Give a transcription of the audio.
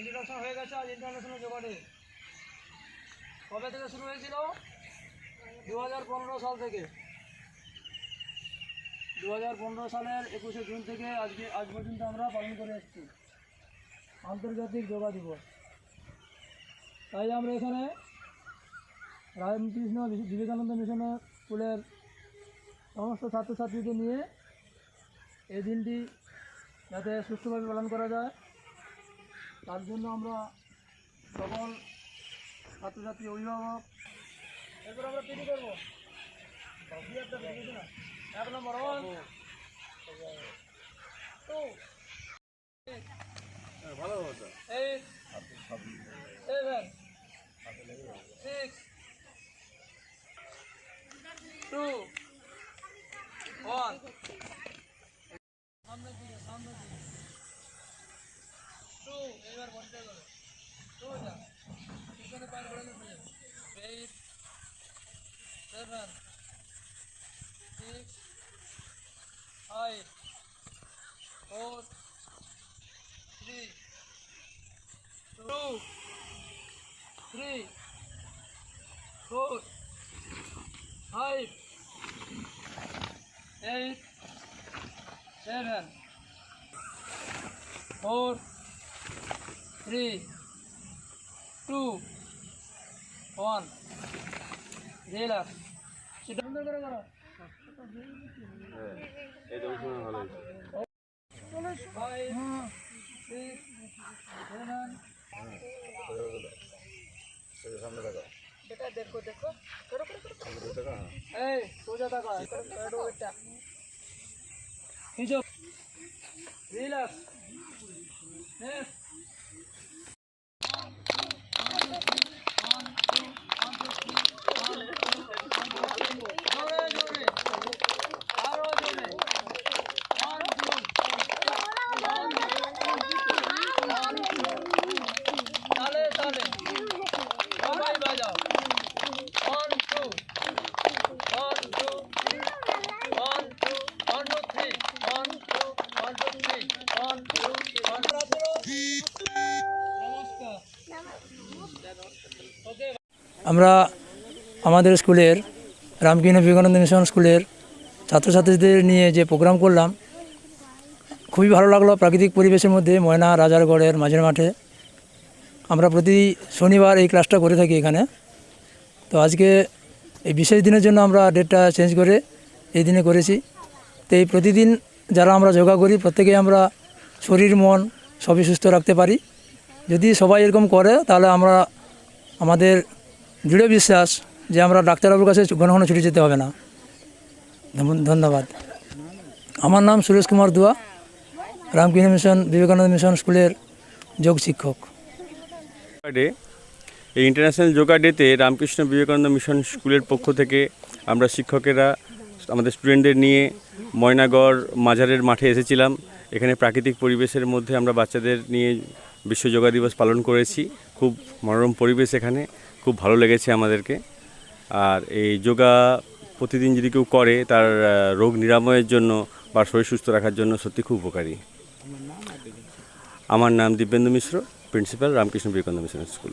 Introduction হয়ে গেছে আজ ইন্টারন্যাশনাল যোগা ডে কবে থেকে শুরু হয়েছিল? দু হাজার পনেরো সাল থেকে। দু হাজার পনেরো সালের একুশে জুন থেকে আজকে আজ পর্যন্ত আমরা পালন করে এসেছি। আন্তর্জাতিক যোগা দিবস। তাই আমরা এখানে রামকৃষ্ণ বিবে- বিবেকানন্দ মিশন স্কুলের সমস্ত ছাত্রছাত্রীদের নিয়ে এই দিনটি যাতে সুষ্ঠুভাবে পালন করা যায়। তার জন্য আমরা সকল ছাত্রছাত্রী অভিভাবক এরপর আমরা পিটি করব। এক নম্বর one two. Eight seven six two one দিকে দিকে। টু এইবার বসতে করো টু যা পিছনে পায়ের ঘোড়া দিতে eight seven six five four three two three four five eight seven four three two one relax সেটা বন্ধ করে করো দেখো দেখো এই সোজা থাকা রিল্যাক্স নেক্সট জোরে জোরে আরও জোরে ওয়ান টু তালে তালে সবাই বাজাও one two one two one two one two three one two one two three one two one নমস্কার ওকে আমরা আমাদের স্কুলের রামকৃষ্ণ বিবেকানন্দ মিশন স্কুলের ছাত্রছাত্রীদের নিয়ে যে প্রোগ্রাম করলাম, খুবই ভালো লাগল প্রাকৃতিক পরিবেশের মধ্যে ময়না রাজারগড়ের মাঝের মাঠে। আমরা প্রতি শনিবার এই ক্লাসটা করে থাকি এখানে। তো আজকে এই বিশেষ দিনের জন্য আমরা ডেটটা চেঞ্জ করে এই দিনে করেছি। তো এই প্রতিদিন যারা আমরা যোগা করি, প্রত্যেকেই আমরা শরীর, মন সবই সুস্থ রাখতে পারি। যদি সবাই এরকম করে, তাহলে আমরা, আমাদের দৃঢ় বিশ্বাস যে আমরা ডাক্তারবাবুর কাছে ঘন ঘন ছুটে যেতে হবে না। ধন্যবাদ। আমার নাম সুরেশ কুমার দুয়া, রামকৃষ্ণ মিশন, বিবেকানন্দ মিশন স্কুলের যোগ শিক্ষক। ডে এই ইন্টারন্যাশনাল যোগা ডেতে রামকৃষ্ণ বিবেকানন্দ মিশন স্কুলের পক্ষ থেকে আমরা শিক্ষকেরা, আমাদের স্টুডেন্টদের নিয়ে ময়নাগড় মাজারের মাঠে এসেছিলাম। এখানে প্রাকৃতিক পরিবেশের মধ্যে আমরা বাচ্চাদের নিয়ে বিশ্ব যোগা দিবস পালন করেছি। খুব মনোরম পরিবেশ এখানে খুব ভালো লেগেছে আমাদেরকে। আর এই যোগা প্রতিদিন যদি কেউ করে তার রোগ নিরাময়ের জন্য বা শরীর সুস্থ রাখার জন্য সত্যি খুব উপকারী। আমার নাম Dibyendu Mishra principal Ramakrishna Vivekananda mission school.